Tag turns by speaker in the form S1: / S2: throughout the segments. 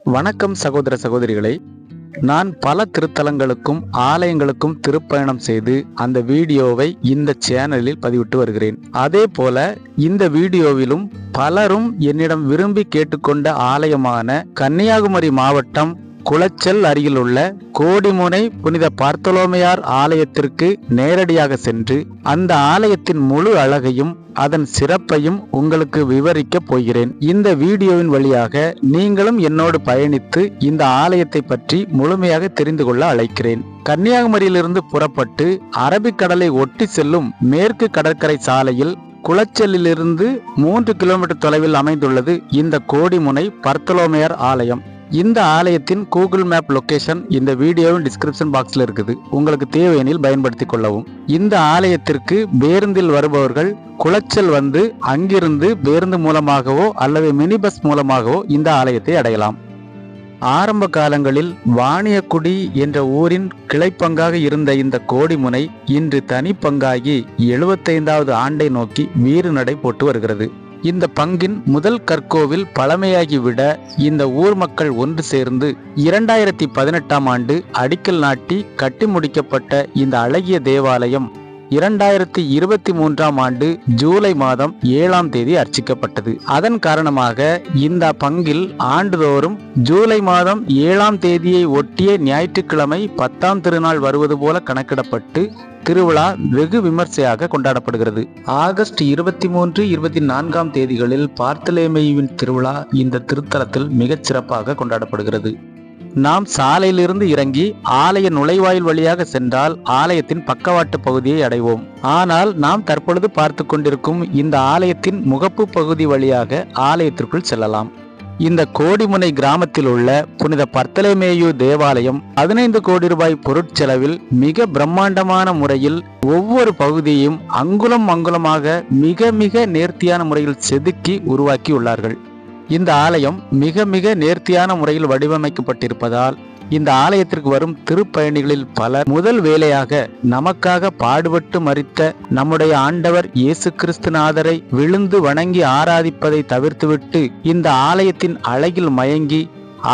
S1: வணக்கம் சகோதர சகோதரிகளை. நான் பல திருத்தலங்களுக்கும் ஆலயங்களுக்கும் திருப்பயணம் செய்து அந்த வீடியோவை இந்த சேனலில் பதிவிட்டு வருகிறேன். அதே போல இந்த வீடியோவிலும் பலரும் என்னிடம் விரும்பி கேட்டுக்கொண்ட ஆலயமான கன்னியாகுமரி மாவட்டம் குளச்சல் அருகிலுள்ள கோடிமுனை புனித பார்த்தலோமையார் ஆலயத்திற்கு நேரடியாக சென்று அந்த ஆலயத்தின் முழு அழகையும் அதன் சிறப்பையும் உங்களுக்கு விவரிக்கப் போகிறேன். இந்த வீடியோவின் வழியாக நீங்களும் என்னோடு பயணித்து இந்த ஆலயத்தை பற்றி முழுமையாக தெரிந்து கொள்ள அழைக்கிறேன். கன்னியாகுமரியிலிருந்து புறப்பட்டு அரபிக்கடலை ஒட்டி செல்லும் மேற்கு கடற்கரை சாலையில் குளச்சலிலிருந்து மூன்று கிலோமீட்டர் தொலைவில் அமைந்துள்ளது இந்த கோடிமுனை பர்த்தலோமையர் ஆலயம். இந்த ஆலயத்தின் கூகுள் மேப் லொக்கேஷன் இந்த வீடியோவின் டிஸ்கிரிப்ஷன் பாக்ஸில் இருக்குது. உங்களுக்கு தேவையெனில் பயன்படுத்திக் கொள்ளவும். இந்த ஆலயத்திற்கு பேருந்தில் வருபவர்கள் குளச்சல் வந்து அங்கிருந்து பேருந்து மூலமாகவோ அல்லது மினி பஸ் மூலமாகவோ இந்த ஆலயத்தை அடையலாம். ஆரம்ப காலங்களில் வாணியக்குடி என்ற ஊரின் கிளைப்பங்காக இருந்த இந்த கோடிமுனை இன்று தனிப்பங்காகி எழுபத்தைந்தாவது ஆண்டை நோக்கி வீறு நடை போட்டு வருகிறது. இந்த பங்கின் முதல் கற்கோவில் பழமையாகிவிட இந்த ஊர் மக்கள் ஒன்று சேர்ந்து இரண்டாயிரத்தி பதினெட்டாம் ஆண்டு அடிக்கல் நாட்டி கட்டி முடிக்கப்பட்ட இந்த அழகிய தேவாலயம். இரண்டாயிரத்தி இருபத்தி மூன்றாம் ஆண்டு ஜூலை மாதம் ஏழாம் தேதி அர்ச்சிக்கப்பட்டது. அதன் காரணமாக இந்த பங்கில் ஆண்டுதோறும் ஜூலை மாதம் ஏழாம் தேதியை ஒட்டிய ஞாயிற்றுக்கிழமை பத்தாம் திருநாள் வருவது போல கணக்கிடப்பட்டு திருவிழா வெகு விமர்சையாக கொண்டாடப்படுகிறது. ஆகஸ்ட் இருபத்தி மூன்று இருபத்தி நான்காம் தேதிகளில் பார்த்தலேமையின் திருவிழா இந்த திருத்தலத்தில் மிகச் சிறப்பாக கொண்டாடப்படுகிறது. நாம் சாலையிலிருந்து இறங்கி ஆலய நுழைவாயில் வழியாக சென்றால் ஆலயத்தின் பக்கவாட்டு பகுதியை அடைவோம். ஆனால் நாம் தற்பொழுது பார்த்து கொண்டிருக்கும் இந்த ஆலயத்தின் முகப்பு பகுதி வழியாக ஆலயத்திற்குள் செல்லலாம். இந்த கோடிமுனை கிராமத்தில் உள்ள புனித பர்த்தலமேயு தேவாலயம் பதினைந்து கோடி ரூபாய் பொருட்செலவில் மிக பிரம்மாண்டமான முறையில் ஒவ்வொரு பகுதியையும் அங்குலம் அங்குலமாக மிக மிக நேர்த்தியான முறையில் செதுக்கி உருவாக்கி உள்ளார்கள் இந்த ஆலயம் மிக மிக நேர்த்தியான முறையில் வடிவமைக்கப்பட்டிருப்பதால் இந்த ஆலயத்திற்கு வரும் திருப்பயணிகளில் பலர் முதல் வேலையாக நமக்காக பாடுபட்டு மறித்த நம்முடைய ஆண்டவர் இயேசு கிறிஸ்துநாதரை விழுந்து வணங்கி ஆராதிப்பதை தவிர்த்துவிட்டு இந்த ஆலயத்தின் அழகில் மயங்கி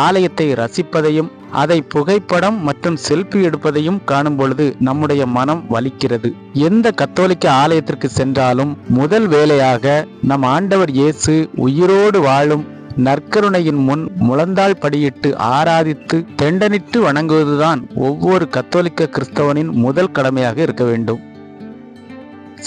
S1: ஆலயத்தை ரசிப்பதையும் அதை புகைப்படம் மற்றும் செல்ஃபி எடுப்பதையும் காணும் பொழுது நம்முடைய மனம் வலிக்கிறது. எந்த கத்தோலிக்க ஆலயத்திற்கு சென்றாலும் முதல் வேலையாக நம் ஆண்டவர் இயேசு உயிரோடு வாழும் நற்கருணையின் முன் முழந்தாள் படியிட்டு ஆராதித்து தெண்டனிட்டு வணங்குவதுதான் ஒவ்வொரு கத்தோலிக்க கிறிஸ்தவனின் முதல் கடமையாக இருக்க வேண்டும்.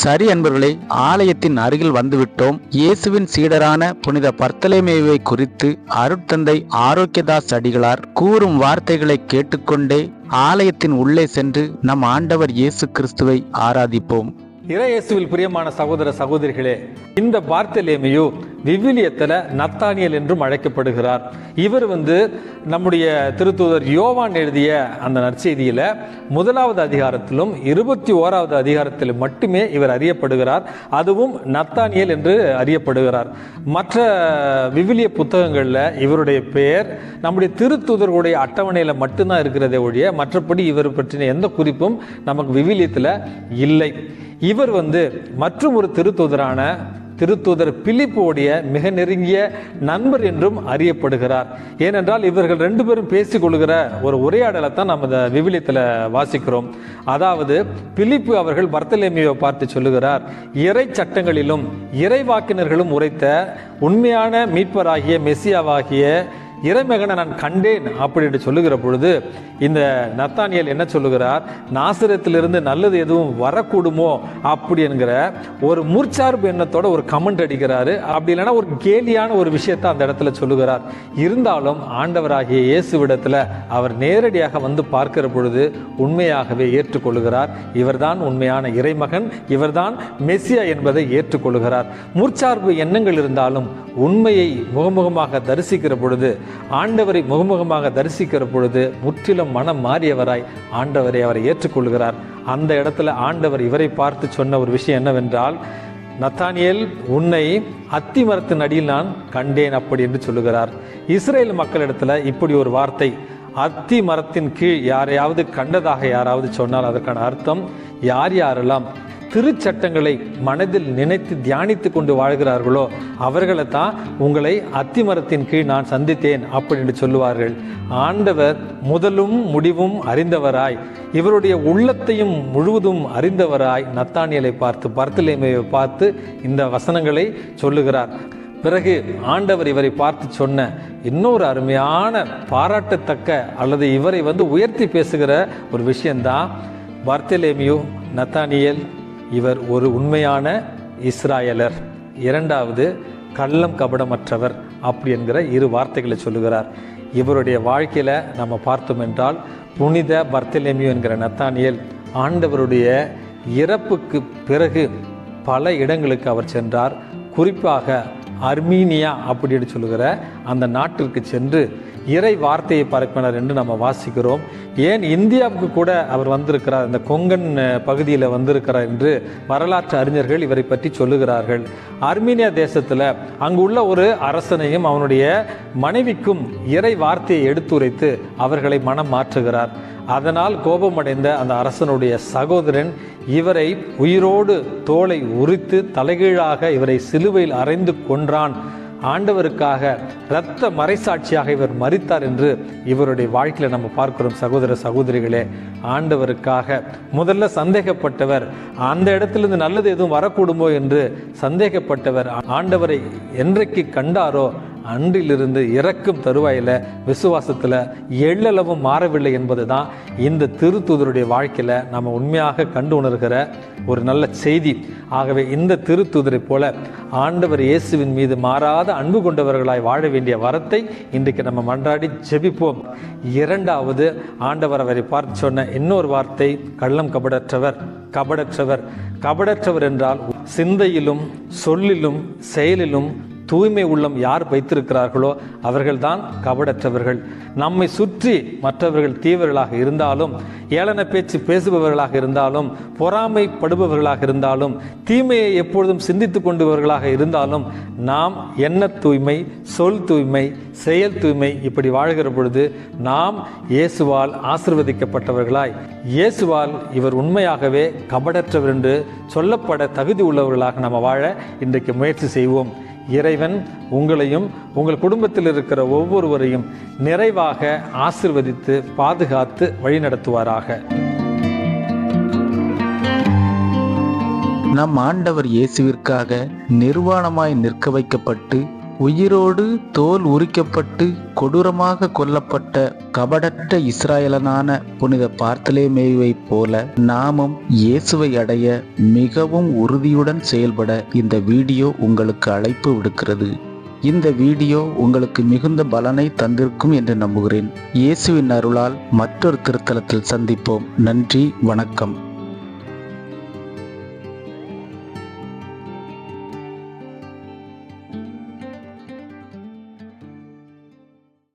S1: சரி அன்பர்களே ஆலயத்தின் அருகில் வந்துவிட்டோம். இயேசுவின் சீடரான புனித பர்த்தலேமேவை குறித்து அருட்தந்தை ஆரோக்கியதாஸ் அடிகளார் கூறும் வார்த்தைகளை கேட்டுக்கொண்டே ஆலயத்தின் உள்ளே சென்று நம் ஆண்டவர் இயேசு கிறிஸ்துவை ஆராதிப்போம்.
S2: இறையேசுவில் பிரியமான சகோதர சகோதரிகளே இந்த பார்த்தலேமியு விவிலியத்தில் நத்தானியல் என்றும் அழைக்கப்படுகிறார். இவர் வந்து நம்முடைய திருத்தூதர் யோவான் எழுதிய அந்த நற்செய்தியில் முதலாவது அதிகாரத்திலும் இருபத்தி ஓராவது அதிகாரத்திலும் மட்டுமே இவர் அறியப்படுகிறார். அதுவும் நத்தானியல் என்று அறியப்படுகிறார். மற்ற விவிலிய புத்தகங்களில் இவருடைய பெயர் நம்முடைய திருத்தூதர்களுடைய அட்டவணையில் மட்டும்தான் இருக்கிறதே ஒழிய மற்றபடி இவர் பற்றின எந்த குறிப்பும் நமக்கு விவிலியத்தில் இல்லை. இவர் வந்து மற்றும் ஒரு திருத்தூதரான திருத்தூதர் பிலிப்போடைய மிக நெருங்கிய நண்பர் என்றும் அறியப்படுகிறார். ஏனென்றால் இவர்கள் ரெண்டு பேரும் பேசிக் கொள்கிற ஒரு உரையாடலை தான் நம்ம இந்த விவிலியத்தில் வாசிக்கிறோம். அதாவது பிலிப்பு அவர்கள் பர்த்தலேமியை பார்த்து சொல்லுகிறார் இறை சட்டங்களிலும் இறைவாக்கினர்களும் உரைத்த உண்மையான மீட்பராகிய மெஸ்ஸியாவாகிய இறைமகனை நான் கண்டேன் அப்படின்னு சொல்லுகிற பொழுது இந்த நத்தானியல் என்ன சொல்லுகிறார்? நாசிரத்திலிருந்து நல்லது எதுவும் வரக்கூடுமோ அப்படி என்கிற ஒரு முற்சார்பு எண்ணத்தோட ஒரு கமெண்ட் அடிக்கிறாரு. அப்படி இல்லைன்னா ஒரு கேலியான ஒரு விஷயத்தை அந்த இடத்துல சொல்லுகிறார். இருந்தாலும் ஆண்டவராகிய இயேசுவிடத்துல அவர் நேரடியாக வந்து பார்க்கிற பொழுது உண்மையாகவே ஏற்றுக்கொள்கிறார். இவர்தான் உண்மையான இறைமகன் இவர்தான் மெஸ்ஸியா என்பதை ஏற்றுக்கொள்கிறார். முற்சார்பு எண்ணங்கள் இருந்தாலும் உண்மையை முகமுகமாக தரிசிக்கிற பொழுது ஆண்டவரை முகமுகமாக தரிசிக்கிற பொழுது முற்றிலும் மனம் மாறியவராய் ஆண்டவரை அவரை ஏற்றுக்கொள்கிறார். அந்த இடத்துல ஆண்டவர் இவரை பார்த்து சொன்ன ஒரு விஷயம் என்னவென்றால் நத்தானியல் உன்னை அத்தி மரத்தின் அடியில் நான் கண்டேன் அப்படி என்று சொல்லுகிறார். இஸ்ரேல் மக்களிடத்துல இப்படி ஒரு வார்த்தை அத்தி மரத்தின் கீழ் யாரையாவது கண்டதாக யாராவது சொன்னால் அதற்கான அர்த்தம் யார் யாரெல்லாம் திருச்சட்டங்களை மனதில் நினைத்து தியானித்து கொண்டு வாழ்கிறார்களோ அவர்களை தான் உங்களை அத்திமரத்தின் கீழ் நான் சந்தித்தேன் அப்படின்னு சொல்லுவார்கள். ஆண்டவர் முதலும் முடிவும் அறிந்தவராய். இவருடைய உள்ளத்தையும் முழுவதும் அறிந்தவராய் நத்தானியலை பார்த்து பர்த்தலேமையை பார்த்து இந்த வசனங்களை சொல்லுகிறார். பிறகு ஆண்டவர் இவரை பார்த்து சொன்ன இன்னொரு அருமையான பாராட்டத்தக்க அல்லது இவரை வந்து உயர்த்தி பேசுகிற ஒரு விஷயந்தான் பர்த்தலேமியு நத்தானியல் இவர் ஒரு உண்மையான இஸ்ராயலர். இரண்டாவது கள்ளம் கபடமற்றவர் அப்படி என்கிற இரு வார்த்தைகளை சொல்லுகிறார். இவருடைய வாழ்க்கையில் நம்ம பார்த்தோம் என்றால் புனித பர்த்தலேமியோ என்கிற நத்தானியல் ஆண்டவருடைய இறப்புக்கு பிறகு பல இடங்களுக்கு அவர் சென்றார். குறிப்பாக அர்மீனியா அப்படின்னு சொல்லுகிற அந்த நாட்டிற்கு சென்று இறை வார்த்தையை பரப்பினார் என்று நம்ம வாசிக்கிறோம். ஏன் இந்தியாவுக்கு கூட அவர் வந்திருக்கிறார்? இந்த கொங்கன் பகுதியில் வந்திருக்கிறார் என்று வரலாற்று அறிஞர்கள் இவரை பற்றி சொல்லுகிறார்கள். அர்மீனியா தேசத்தில் அங்கு உள்ள ஒரு அரசனையும் அவனுடைய மனைவிக்கும் இறை வார்த்தையை எடுத்துரைத்து அவர்களை மனம் மாற்றுகிறார். அதனால் கோபமடைந்த அந்த அரசனுடைய சகோதரன் இவரை உயிரோடு தோலை உரித்து தலைகீழாக இவரை சிலுவையில் அறைந்து கொன்றான். ஆண்டவருக்காக இரத்த மறைசாட்சியாக இவர் மறித்தார் என்று இவருடைய வாழ்க்கையில் நம்ம பார்க்கிறோம். சகோதர சகோதரிகளே ஆண்டவருக்காக முதல்ல சந்தேகப்பட்டவர் அந்த இடத்திலிருந்து நல்லது எதுவும் வரக்கூடுமோ என்று சந்தேகப்பட்டவர் ஆண்டவரை என்றைக்கு கண்டாரோ அன்றிலிருந்து இறக்கும் தருவாயில விசுவாசத்தில் எள்ளளவும் மாறவில்லை என்பதுதான் இந்த திருத்தூதருடைய வாழ்க்கையில் நம்ம உண்மையாக கண்டு உணர்கிற ஒரு நல்ல செய்தி. ஆகவே இந்த திருத்தூதரை போல ஆண்டவர் இயேசுவின் மீது மாறாத அன்பு கொண்டவர்களாய் வாழ வேண்டிய வரத்தை இன்றைக்கு நம்ம மன்றாடி ஜெபிப்போம். இரண்டாவது ஆண்டவர் அவரை பார்த்து சொன்ன இன்னொரு வார்த்தை கள்ளம் கபடற்றவர் கபடற்றவர். கபடற்றவர் என்றால் சிந்தையிலும் சொல்லிலும் செயலிலும் தூய்மை உள்ளம் யார் வைத்திருக்கிறார்களோ அவர்கள்தான் கபடற்றவர்கள். நம்மை சுற்றி மற்றவர்கள் தீவிரர்களாக இருந்தாலும் ஏளன பேச்சு பேசுபவர்களாக இருந்தாலும் பொறாமைப்படுபவர்களாக இருந்தாலும் தீமையை எப்பொழுதும் சிந்தித்து கொண்டவர்களாக இருந்தாலும் நாம் எண்ண தூய்மை சொல் தூய்மை செயல் தூய்மை இப்படி வாழ்கிற பொழுது நாம் இயேசுவால் ஆசிர்வதிக்கப்பட்டவர்களாய். இயேசுவால் இவர் உண்மையாகவே கபடற்றவர் என்று சொல்லப்பட தகுதி உள்ளவர்களாக நம்ம வாழ இன்றைக்கு முயற்சி செய்வோம். இறைவன் உங்களையும் உங்கள் குடும்பத்தில் இருக்கிற ஒவ்வொருவரையும் நிறைவாக ஆசிர்வதித்து பாதுகாத்து வழிநடத்துவாராக.
S1: நம் ஆண்டவர் இயேசுவிற்காக நிர்வாணமாய் நிற்க வைக்கப்பட்டு உயிரோடு தோல் உரிக்கப்பட்டு கொடூரமாக கொல்லப்பட்ட கபடற்ற இஸ்ராயலனான புனித பார்த்தலேமேயுவைப் போல நாமும் இயேசுவை அடைய மிகவும் உறுதியுடன் செயல்பட இந்த வீடியோ உங்களுக்கு அழைப்பு விடுக்கிறது. இந்த வீடியோ உங்களுக்கு மிகுந்த பலனை தந்திருக்கும் என்று நம்புகிறேன். இயேசுவின் அருளால் மற்றொரு திருத்தலத்தில் சந்திப்போம். நன்றி வணக்கம்.